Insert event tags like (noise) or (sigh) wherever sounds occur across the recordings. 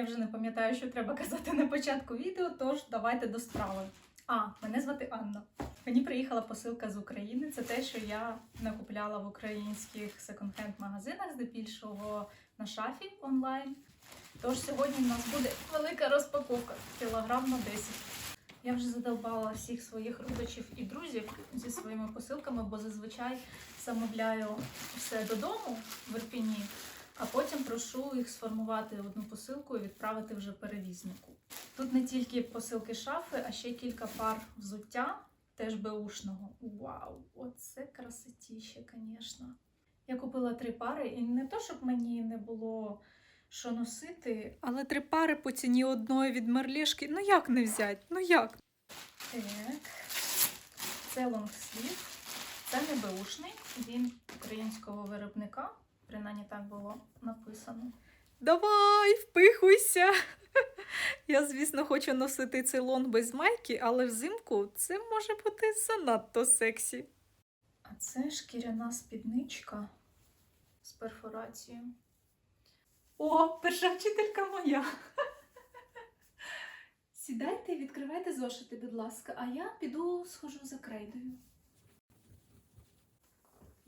Я вже не пам'ятаю, що треба казати на початку відео, тож давайте до справи. А, мене звати Анна. Мені приїхала посилка з України. Це те, що я накупляла в українських секонд-хенд магазинах, здебільшого на шафі онлайн. Тож сьогодні в нас буде велика розпаковка кілограм на 10. Я вже задовбала всіх своїх родичів і друзів зі своїми посилками, бо зазвичай замовляю все додому в Ірпіні, а потім прошу їх сформувати одну посилку і відправити вже перевізнику. Тут не тільки посилки шафи, а ще кілька пар взуття, теж беушного. Вау, оце красотіще, звісно. Я купила три пари, і не то, щоб мені не було що носити, Але три пари по ціні одної від мерлішки, ну як не взять? Ну як? Так. Це лонгслів. Це не беушний, він українського виробника. Принаймні так було написано. Давай, впихуйся. Я, звісно, хочу носити цей лонг без майки, але взимку це може бути занадто сексі. А це шкіряна спідничка з перфорацією. О, перша вчителька моя. Сідайте і відкривайте зошити, будь ласка, а я піду схожу за крейдою.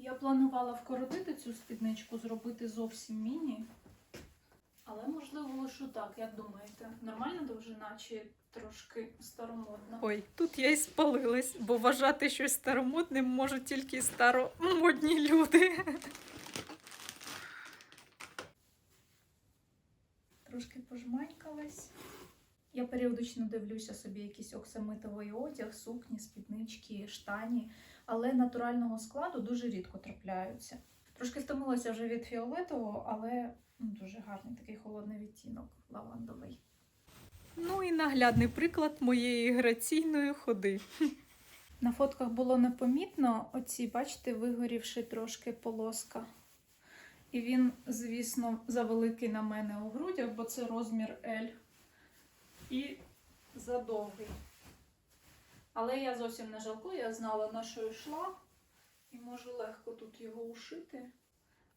Я планувала вкоротити цю спідничку, зробити зовсім міні. Але можливо лише так, як думаєте, нормальна довжина чи трошки старомодна? Ой, тут я і спалилась, бо вважати щось старомодним можуть тільки старомодні люди. трошки пожманькалась. Я періодично дивлюся собі якийсь оксамитовий одяг, сукні, спіднички, штані, але натурального складу дуже рідко трапляються. Трошки втомилася вже від фіолетового, але ну, дуже гарний такий холодний відтінок лавандовий. Ну і наглядний приклад моєї граційної ходи. На фотках було непомітно, оці, бачите, вигорівши трошки полоска. І він, звісно, завеликий на мене у грудях, бо це розмір L. І задовгий. Але я зовсім не жалкую, я знала, на що йшла, і можу легко тут його ушити.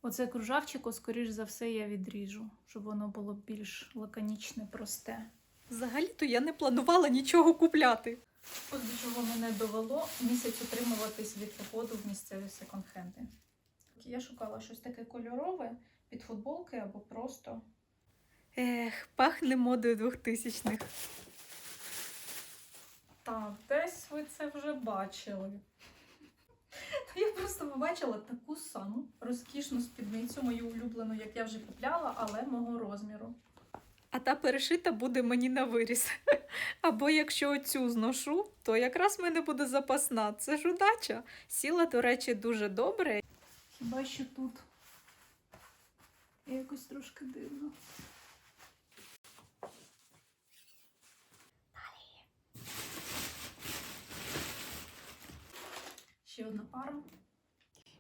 Оце кружавчику, скоріш за все, я відріжу, щоб воно було більш лаконічне, просте. Взагалі-то я не планувала нічого купляти. От до чого мене довело місяць утримуватись від походу в місцеві секонд-хенди. Я шукала щось таке кольорове під футболки або просто. Ех, пахне модою двохтисячних. Так, десь ви це вже бачили. Я просто побачила таку саму розкішну спідницю, мою улюблену, як я вже купляла, але мого розміру. А та перешита буде мені на виріс. (laughs) Або якщо оцю зношу, то якраз в мене буде запасна. Це ж удача. Сіла, до речі, дуже добре. Хіба що тут якось трошки дивно. Ще одна пара.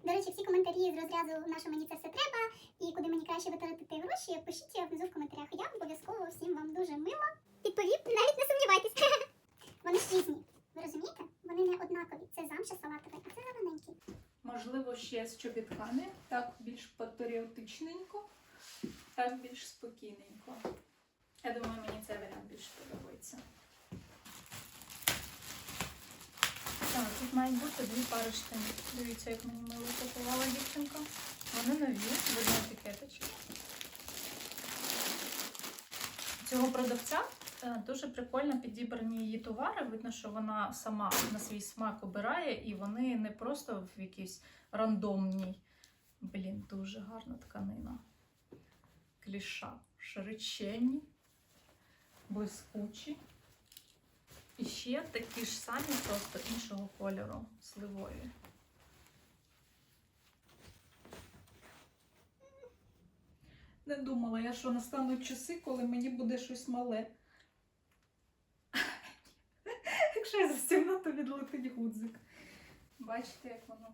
До речі, всі коментарі з розряду на що мені це все треба і куди мені краще витратити гроші, пишіть внизу в коментарях. Я обов'язково всім вам дуже мило відповів, навіть не сумнівайтесь. (laughs) Вони ж різні. Ви розумієте? Вони не однакові. Це замша салатовий, а це зелененький. Можливо, ще з чобітками, так більш патріотичненько, так більш спокійненько. Я думаю, мені цей варіант більше подобається. Так, тут мають бути дві пари штанів. Дивіться, як мені мило купувала дівчинка. Вони нові, видно етикеточки. Цього продавця е, дуже прикольно підібрані її товари. Видно, що вона сама на свій смак обирає, і вони не просто в якійсь рандомній. Блін, дуже гарна тканина. Кліша. Широченні, блискучі. І ще такі ж самі, просто іншого кольору, сливові. Не думала я, що настануть часи, коли мені буде щось мале. Якщо я застігну, то відлетить гудзик. Бачите, як воно.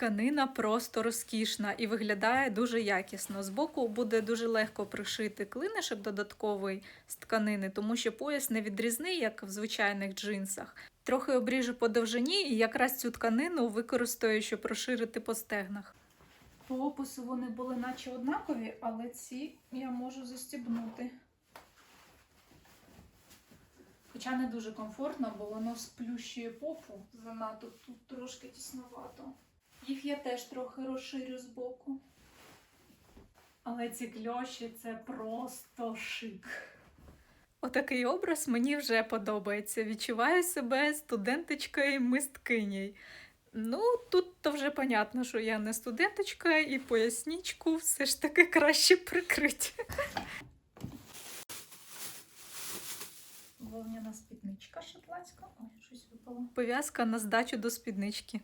Тканина просто розкішна і виглядає дуже якісно. Збоку буде дуже легко пришити клинишок додатковий з тканини, тому що пояс не відрізний, як в звичайних джинсах. Трохи обріжу по довжині і якраз цю тканину використаю, щоб розширити по стегнах. По опису вони були наче однакові, але ці я можу застібнути. Хоча не дуже комфортно, бо воно сплющує попу занадто тут трошки тісновато. Їх я теж трохи розширю з боку. Але ці кльоші це просто шик. Отакий образ мені вже подобається. Відчуваю себе студенточкою мисткинєю. Ну, тут то вже понятно, що я не студенточка, і пояснічку все ж таки краще прикрити. Вовняна спідничка шотландська. Ой, щось випало. Пов'язка на здачу до спіднички.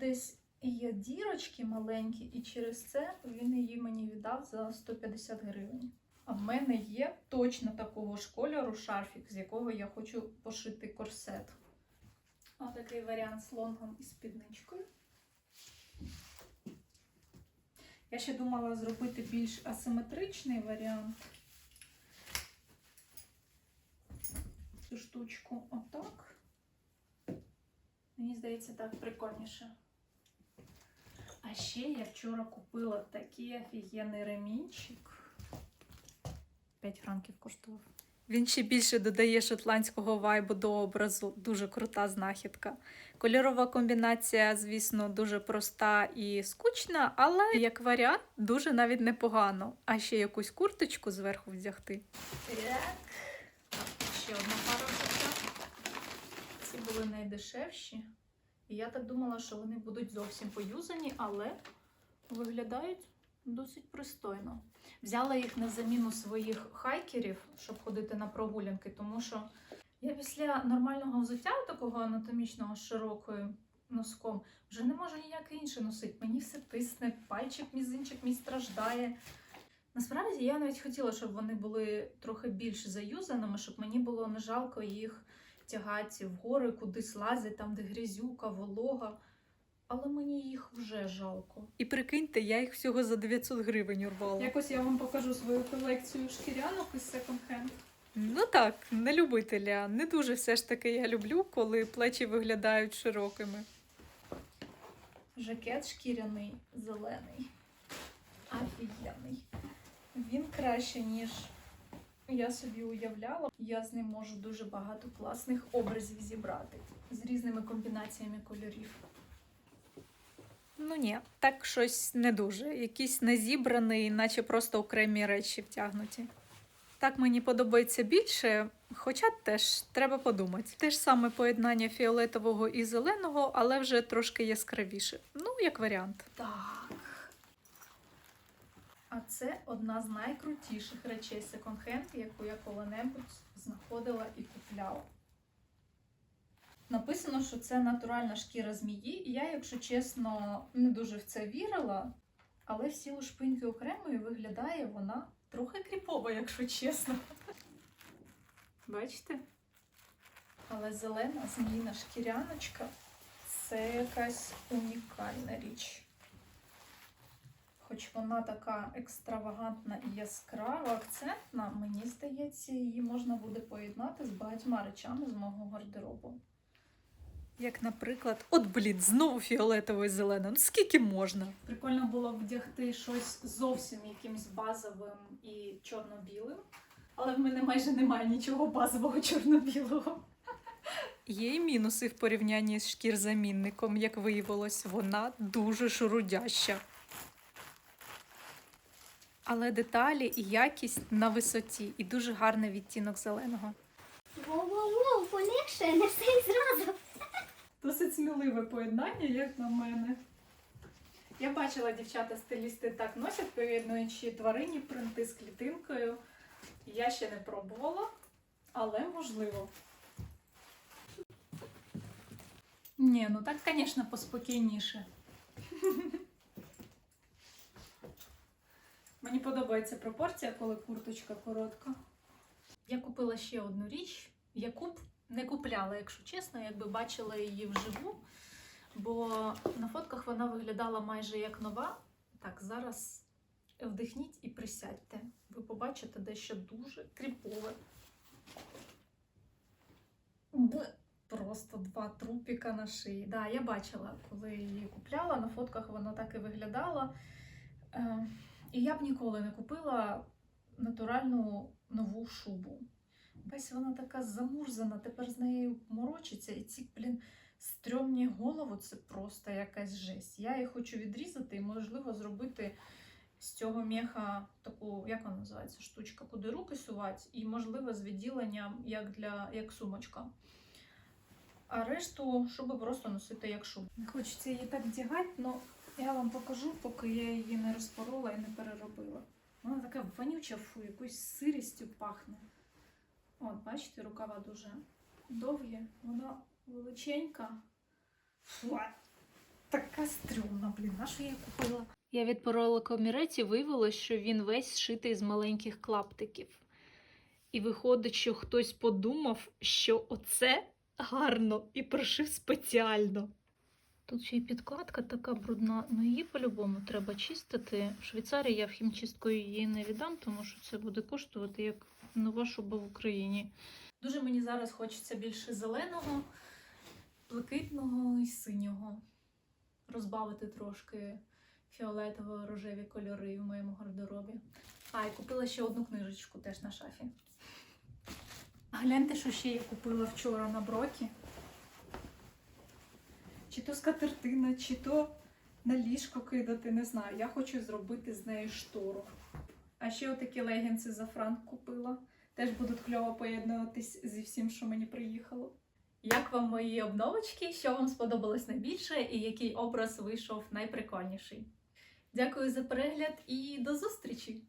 Десь є дірочки маленькі, і через це він її мені віддав за 150 гривень. А в мене є точно такого ж кольору шарфік, з якого я хочу пошити корсет. Отакий варіант з лонгом і спідничкою. Я ще думала зробити більш асиметричний варіант. Цю штучку отак. Мені здається, так прикольніше. А ще я вчора купила такий офігенний ремінчик. 5 франків коштував. Він ще більше додає шотландського вайбу до образу. Дуже крута знахідка. Кольорова комбінація, звісно, дуже проста і скучна, але як варіант дуже навіть непогано. А ще якусь курточку зверху вдягти. Так. Ще одна пара. Ці були найдешевші. І я так думала, що вони будуть зовсім поюзані, але виглядають досить пристойно. Взяла їх на заміну своїх хайкерів, щоб ходити на прогулянки, тому що я після нормального взуття, такого анатомічного широкою носком, вже не можу ніяке інше носити. Мені все тисне, пальчик, мізинчик мій страждає. Насправді я навіть хотіла, щоб вони були трохи більш заюзаними, щоб мені було не жалко їх тягати в гори, кудись лазити, там, де грязюка, волога. Але мені їх вже жалко. І прикиньте, я їх всього за 900 гривень урвала. Якось я вам покажу свою колекцію шкірянок із секонд-хенд. Ну так, не любителя. Не дуже все ж таки я люблю, коли плечі виглядають широкими. Жакет шкіряний, зелений. Офігенний. Він краще, ніж я собі уявляла. Я з ним можу дуже багато класних образів зібрати з різними комбінаціями кольорів. Ну ні, так щось не дуже. Якийсь незібраний, наче просто окремі речі втягнуті. Так мені подобається більше, хоча теж треба подумати. Те ж саме поєднання фіолетового і зеленого, але вже трошки яскравіше. Ну, як варіант. Так. А це одна з найкрутіших речей секонд-хенд, яку я коли-небудь знаходила і купляла. Написано, що це натуральна шкіра змії, і я, якщо чесно, не дуже в це вірила, але всі лушпинки окремо і виглядає вона трохи кріпово, якщо чесно. Бачите? Але зелена зміїна шкіряночка це якась унікальна річ. Хоч вона така екстравагантна і яскрава, акцентна, мені здається, її можна буде поєднати з багатьма речами з мого гардеробу. Як, наприклад, от блін, знову фіолетово і зелене. Ну скільки можна? Прикольно було вдягти щось зовсім якимсь базовим і чорно-білим, але в мене майже немає нічого базового чорно-білого. Є і мінуси в порівнянні з шкірзамінником, як виявилось, вона дуже шурудяща. Але деталі і якість на висоті, і дуже гарний відтінок зеленого. Воу-воу-воу, полегше, не все і зразу. Досить сміливе поєднання, як на мене. Я бачила, дівчата-стилісти так носять, поєднуючи тварині принти з клітинкою. Я ще не пробувала, але можливо. Ні, ну так, звісно, поспокійніше. Мені подобається пропорція, коли курточка коротка. Я купила ще одну річ, яку б не купляла, якщо чесно, якби бачила її вживу. Бо на фотках вона виглядала майже як нова. Так, зараз вдихніть і присядьте. Ви побачите дещо дуже кріпове. Просто два трупіка на шиї. Да, я бачила, коли її купляла, на фотках воно так і виглядало. І я б ніколи не купила натуральну нову шубу. Весь вона така замурзана, тепер з нею морочиться, і ці, блін, стрьомні голову це просто якась жесть. Я її хочу відрізати і, можливо, зробити з цього меха таку, як вона називається, штучка, куди руки сувати, і, можливо, з відділенням як для як сумочка. А решту, щоб просто носити як шубу. Хочеться її так вдягати, але я вам покажу, поки я її не розпорола і не переробила. Вона така вонюча, фу, якоюсь сирістю пахне. От, бачите, рукава дуже довгі, вона величенька. Фу, така стрьомна, блін, на що я її купила? Я відпорола комірець і виявилось, що він весь зшитий з маленьких клаптиків. І виходить, що хтось подумав, що оце гарно і прошив спеціально. Тут ще й підкладка така брудна, ну її по-любому треба чистити. В Швейцарії я в хімчистку її не віддам, тому що це буде коштувати як нова шуба в Україні. Дуже мені зараз хочеться більше зеленого, блакитного і синього. Розбавити трошки фіолетово-рожеві кольори в моєму гардеробі. А, і купила ще одну книжечку теж на шафі. Гляньте, що ще я купила вчора на брокі. Чи то скатертина, чи то на ліжко кидати, не знаю. Я хочу зробити з неї штору. А ще отакі легінси за франк купила. Теж будуть кльово поєднуватись зі всім, що мені приїхало. Як вам мої обновочки? Що вам сподобалось найбільше і який образ вийшов найприкольніший? Дякую за перегляд і до зустрічі!